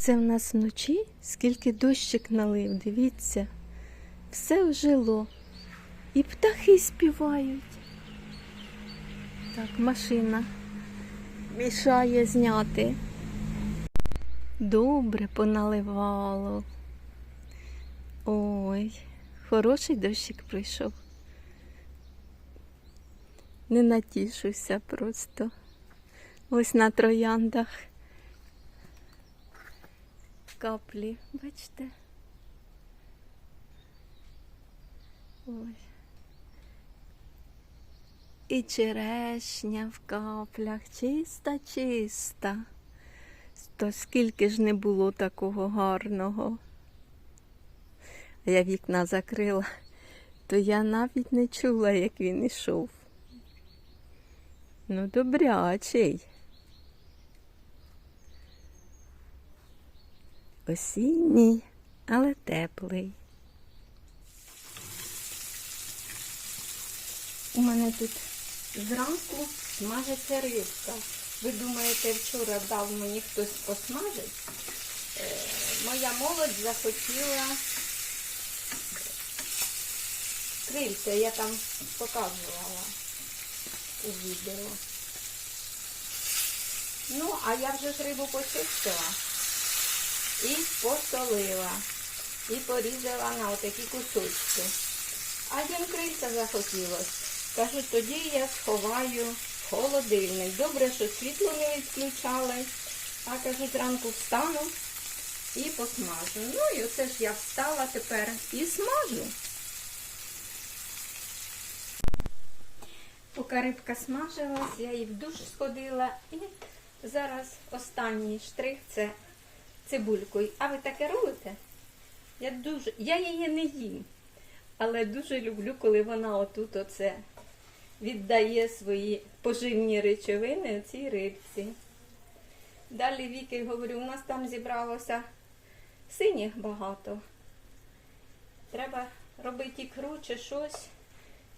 Це в нас вночі, скільки дощик налив, дивіться, все ожило. І птахи співають. Так, машина мішає зняти. Добре поналивало. Ой, хороший дощик прийшов. Не натішуся просто. Ось на трояндах. Каплі, бачите? Ой. І черешня в каплях, чиста, чиста. То скільки ж не було такого гарного. А я вікна закрила, то я навіть не чула, як він ішов. Ну, добрячий. Осінній, але теплий. У мене тут зранку смажиться рибка. Ви думаєте, вчора дав мені хтось посмажити? Е, моя молодь захотіла крильця, я там показувала у відео. Ну, а я вже ж рибу почистила і посолила, і порізала на отакі кусочки. А їм крильця захотілось. Кажу, тоді я сховаю в холодильник. Добре, що світло не відключали. А кажу, зранку встану і посмажу. Ну і оце ж я встала тепер і смажу. Поки рибка смажилась, я її в душ сходила і зараз останній штрих це цибулькою. А ви таке робите? Я дуже, я її не їм, але дуже люблю, коли вона отут оце віддає свої поживні речовини цій рибці. Далі Віки говорю, у нас там зібралося синіх багато. Треба робити ікру чи щось.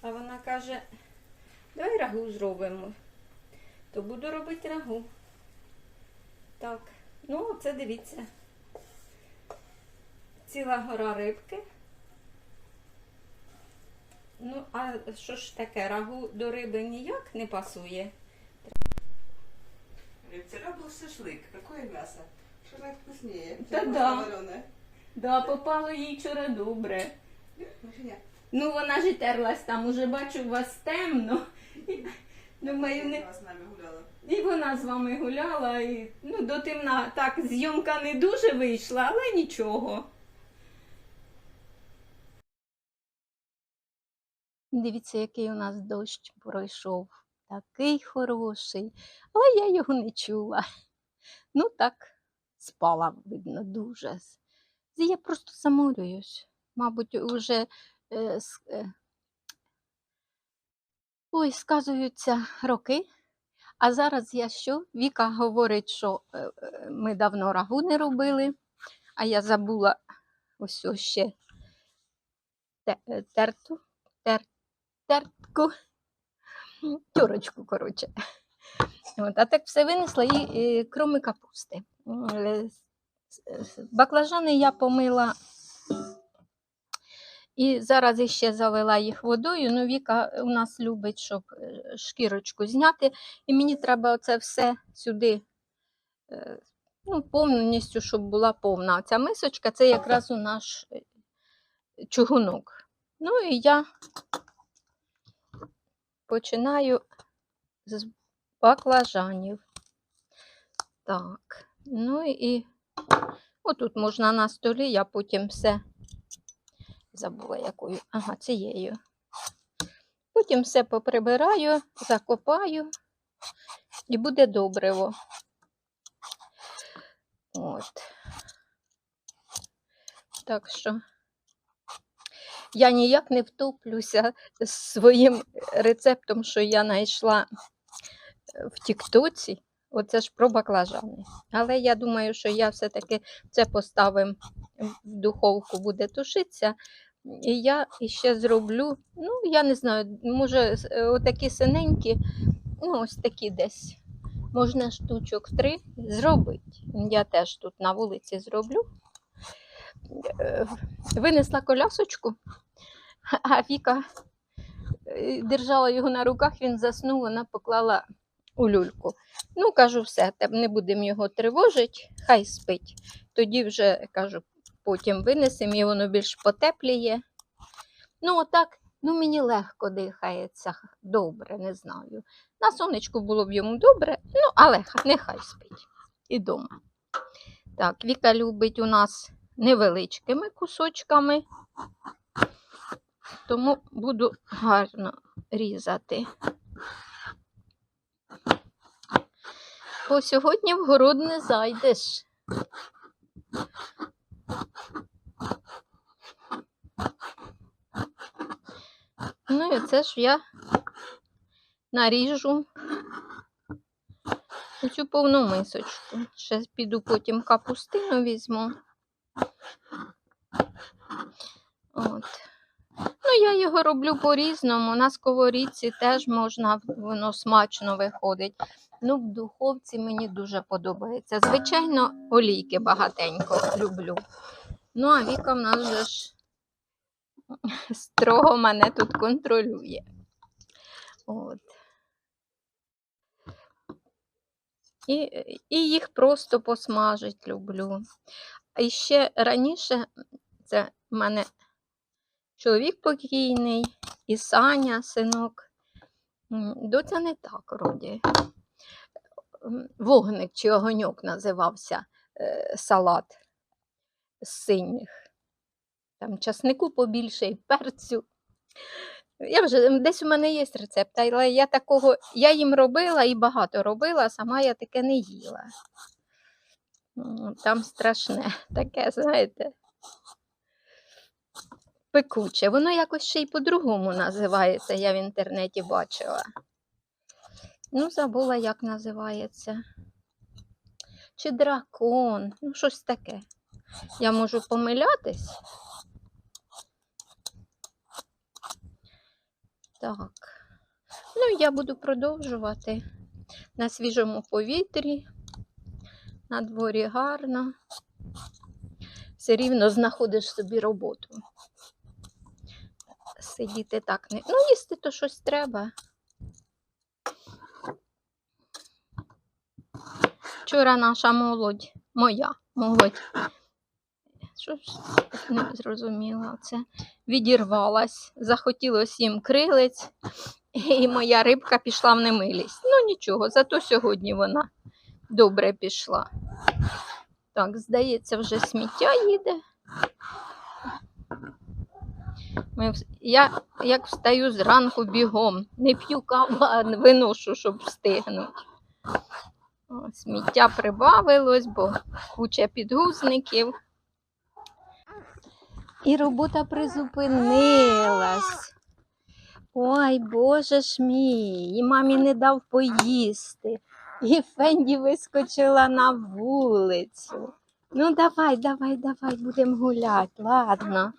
А вона каже, давай рагу зробимо. То буду робити рагу. Так, ну це дивіться. Ціла гора рибки. Ну, а що ж таке? Рагу до риби ніяк не пасує. Вчера был шашлык. Какое мясо? Шашлык вкуснее. Да чем да. вареное. Да, попало їй вчора добре. Машиня, Ну, вона ж і терлась там, уже бачу, у вас темно. Думаю, не... я с нами гуляла. І вона з вами гуляла, і ну, до темна так зйомка не дуже вийшла, але нічого. Дивіться, який у нас дощ пройшов. Такий хороший. Але я його не чула. Ну так, спала, видно, дуже. Я просто заморююсь. Мабуть, уже е, е, ой, сказуються роки. А зараз я що? Віка говорить, що е, е, ми давно рагу не робили, а я забула ось ще е, терту, тер, тертку, тюрочку, коротше. От, а так все винесла і кроме капусти. Баклажани я помила. І зараз іще залила їх водою. Ну, Віка у нас любить, щоб е, шкірочку зняти. І мені треба це все сюди, е, ну, повністю, щоб була повна. Ця мисочка це якраз у наш е, чугунок. Ну і я починаю з баклажанів. Так, ну і отут можна на столі, я потім все забула якою. Ага, цією. Потім все поприбираю, закопаю і буде добриво. От. Так що я ніяк не втоплюся з своїм рецептом, що я знайшла е, в Тіктоці. Оце ж про баклажани. Але я думаю, що я все-таки це поставимо в духовку, буде тушитися. І я ще зроблю, ну, я не знаю, може, е, отакі синенькі, ну, ось такі десь можна штучок три зробити. Я теж тут на вулиці зроблю. Е, Винесла колясочку, а Віка е, держала його на руках, він заснув, вона поклала у люльку. Ну, кажу, все, не будемо його тривожити, хай спить. Тоді вже, кажу, потім винесемо і воно більш потепліє. Ну, отак, ну мені легко дихається, добре, не знаю. На сонечку було б йому добре, ну, але нехай спить і дома. Так, Віка любить у нас невеличкими кусочками, тому буду гарно різати. Бо сьогодні в город не зайдеш. Ну і це ж я наріжу цю повну мисочку. Ще піду потім капустину візьму. От. Ну, роблю по-різному. На сковорідці теж можна, воно смачно виходить. Ну, в духовці мені дуже подобається. Звичайно, олійки багатенько люблю. Ну, а Віка в нас вже ж строго мене тут контролює. От. І, і їх просто посмажить люблю. А ще раніше це в мене чоловік покійний і Саня, синок. Доця не так вроді. Вогник чи огоньок називався е, салат з синіх. Там часнику побільше і перцю. Я вже десь у мене є рецепт, але я такого, я їм робила і багато робила, сама я таке не їла. Там страшне таке, знаєте. Пекуче. Воно якось ще й по-другому називається, я в інтернеті бачила. Ну, забула, як називається. Чи дракон, ну, щось таке. Я можу помилятись. Так. Ну, я буду продовжувати на свіжому повітрі. На дворі гарно. Все рівно знаходиш собі роботу. Сидіти так. Ну, їсти то щось треба. Вчора наша молодь, моя молодь. Що ж не зрозуміла це? Відірвалась, захотілося їм крилець, і моя рибка пішла в немилість. Ну нічого, зато сьогодні вона добре пішла. Так, здається, вже сміття їде. Ми, я як встаю зранку бігом, не п'ю каву, а виношу, щоб встигнути. Сміття прибавилось, бо куча підгузників. І робота призупинилась. Ой, боже ж мій, і мамі не дав поїсти. І Фенді вискочила на вулицю. Ну, давай, давай, давай, будемо гуляти, ладно.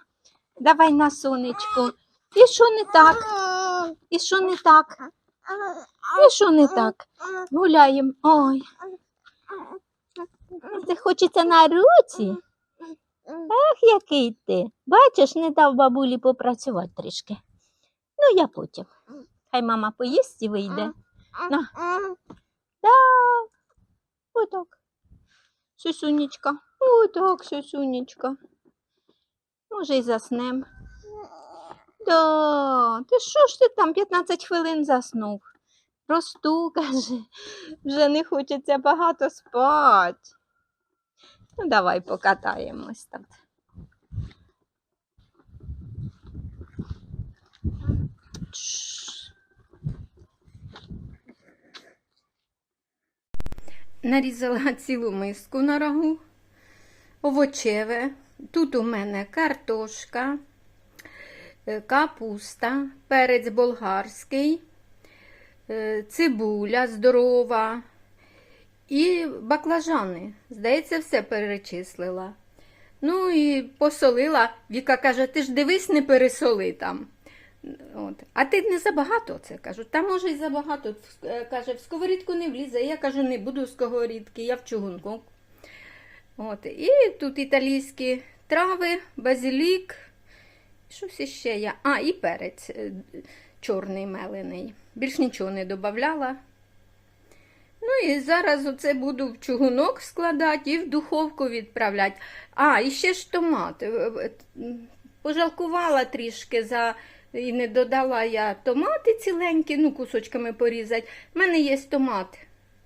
Давай на сонечко. І що не так? І що не так? І що не так? Гуляємо. Ой. Ти хочеться на руці? Ах, який ти. Бачиш, не дав бабулі попрацювати трішки. Ну, я потім. Хай мама поїсть і вийде. На. Так. Отак. Сюсюнечка. Отак, сюсюнечка. Може, й заснем. Да, ти що ж ти там 15 хвилин заснув? Росту, каже, вже не хочеться багато спати. Ну, давай покатаємось. Тш. Нарізала цілу миску на рагу, овочеве. Тут у мене картошка, е, капуста, перець болгарський, е, цибуля здорова і баклажани. Здається, все перечислила. Ну і посолила. Віка каже, ти ж дивись, не пересоли там. От. А ти не забагато це кажу. Та може й забагато. Е, Каже, в сковорідку не влізе. Я кажу, не буду в сковорідки, я в чугунку. От. І тут італійські трави, базилік. Щось іще я. А, і перець е, чорний мелений. Більш нічого не додавала. Ну і зараз оце буду в чугунок складати і в духовку відправляти. А, і ще ж томат. Е, е, Пожалкувала трішки за і не додала я томати ціленькі, ну, кусочками порізати. У мене є томат,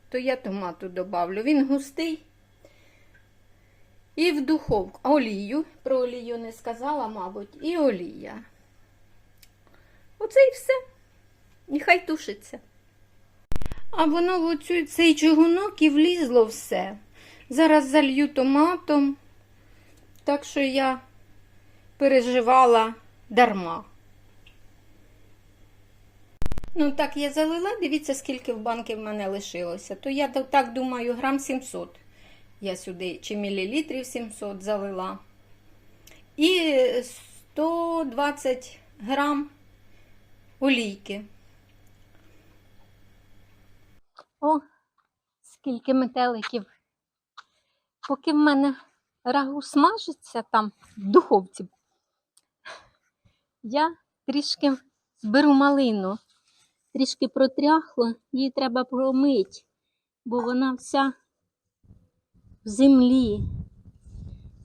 то я томату добавлю. Він густий. І в духовку. Олію. Про олію не сказала, мабуть, і олія. Оце і все. Нехай тушиться. А воно в цей чугунок і влізло все. Зараз залью томатом. Так що я переживала дарма. Ну, так я залила, дивіться, скільки в банки в мене лишилося. То я так думаю, грам 700. Я сюди чи мілілітрів 700 залила. І 120 грам олійки. О, скільки метеликів. Поки в мене рагу смажиться там в духовці, я трішки зберу малину. Трішки протряхла, її треба промити, бо вона вся в землі.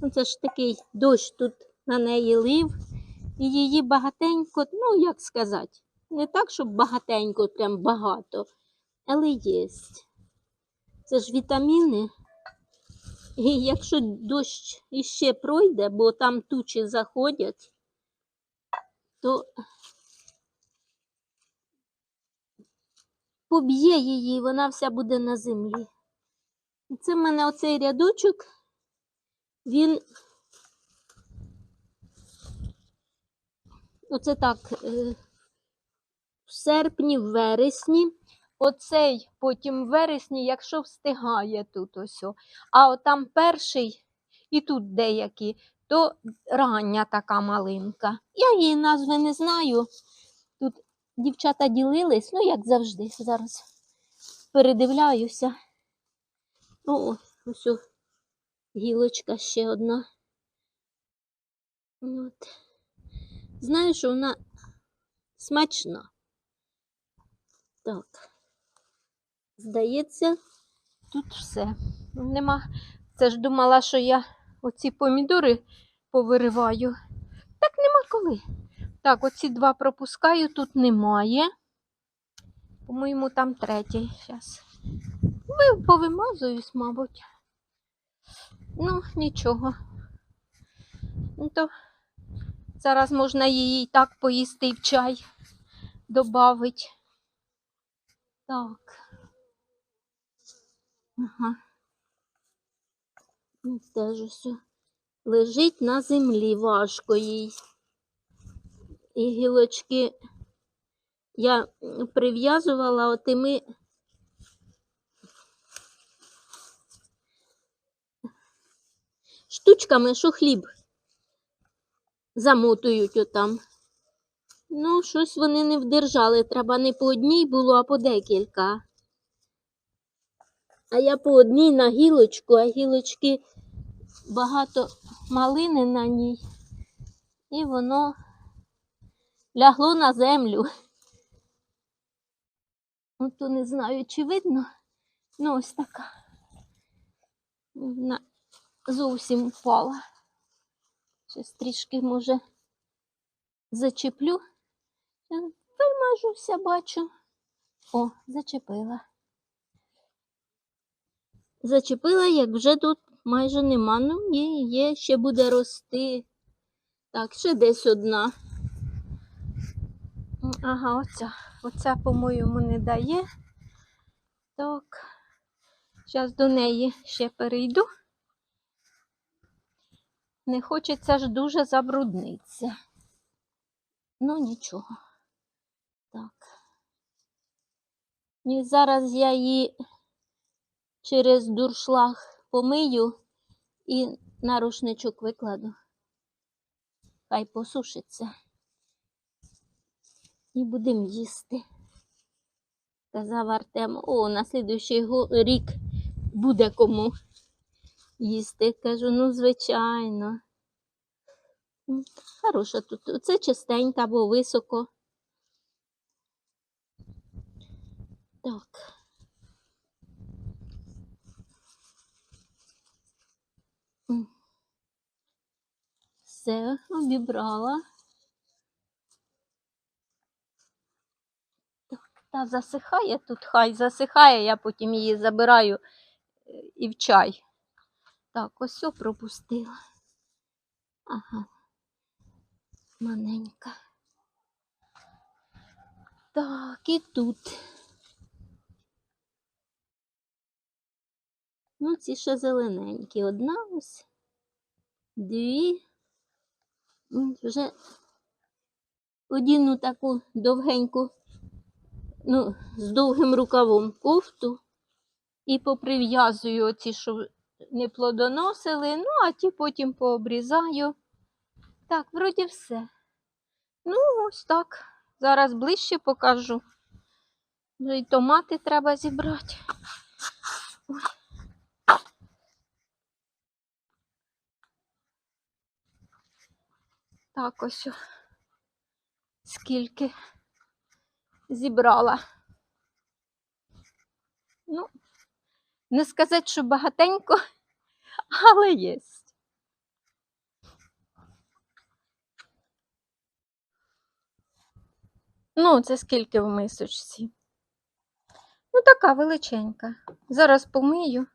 Ну, це ж такий дощ тут на неї лив, і її багатенько, ну як сказати, не так, щоб багатенько, прям багато, але є. Це ж вітаміни. І якщо дощ іще пройде, бо там тучі заходять, то поб'є її, вона вся буде на землі. І це в мене оцей рядочок, він оце так, е, в серпні, в вересні. Оцей потім в вересні, якщо встигає тут ось. А от там перший і тут деякі, то рання така малинка. Я її назви не знаю. Тут дівчата ділились, ну як завжди, зараз передивляюся. О, ось гілочка ще одна. От. Знаю, вона смачна. Так. Здається, тут все. Нема. Це ж думала, що я оці помідори повириваю. Так нема коли. Так, оці два пропускаю, тут немає. По-моєму, там третій. Зараз. Ви повимазуюсь, мабуть. Ну, нічого. Ну, то зараз можна її і так поїсти і в чай добавить. Так. Ага. Ну, Теж ось лежить на землі, важко їй. І гілочки я прив'язувала отими штучками, що хліб замотують отам. Ну, щось вони не вдержали. Треба не по одній було, а по декілька. А я по одній на гілочку, а гілочки багато малини на ній. І воно лягло на землю. Ну, то не знаю, чи видно. Ну, ось така. Зовсім впала. Щось трішки, може, зачеплю. Вимажуся, бачу. О, зачепила. Зачепила, як вже тут майже нема. Ну, є, є, ще буде рости. Так, ще десь одна. Ага, оця. Оця, по-моєму, не дає. Так. Зараз до неї ще перейду. Не хочеться ж дуже забруднитися. Ну, нічого. Так. І зараз я її через дуршлаг помию і на рушничок викладу. Хай посушиться. І будемо їсти. Казав Артем, о, на слідуючий рік буде кому їсти. Кажу, ну, звичайно. Хороша тут. Це чистенька, бо високо. Так. Все, обібрала. Та засихає тут, хай засихає, я потім її забираю е, і в чай. Так, ось о пропустила. Ага. Маленька. Так, і тут. Ну, ці ще зелененькі. Одна ось, дві. Вже одіну таку довгеньку, ну, з довгим рукавом кофту і поприв'язую оці, що не плодоносили, ну, а ті потім пообрізаю. Так, вроді все. Ну, ось так. Зараз ближче покажу. Ну і томати треба зібрати. Так, ось. Скільки зібрала. Ну, не сказати, що багатенько, але є. Ну, це скільки в мисочці? Ну, така величенька. Зараз помию.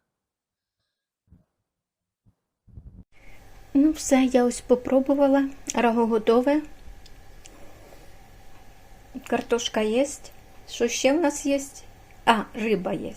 Ну, все, я ось попробувала. Раго готове. Картошка є. Що ще в нас є? А, риба є.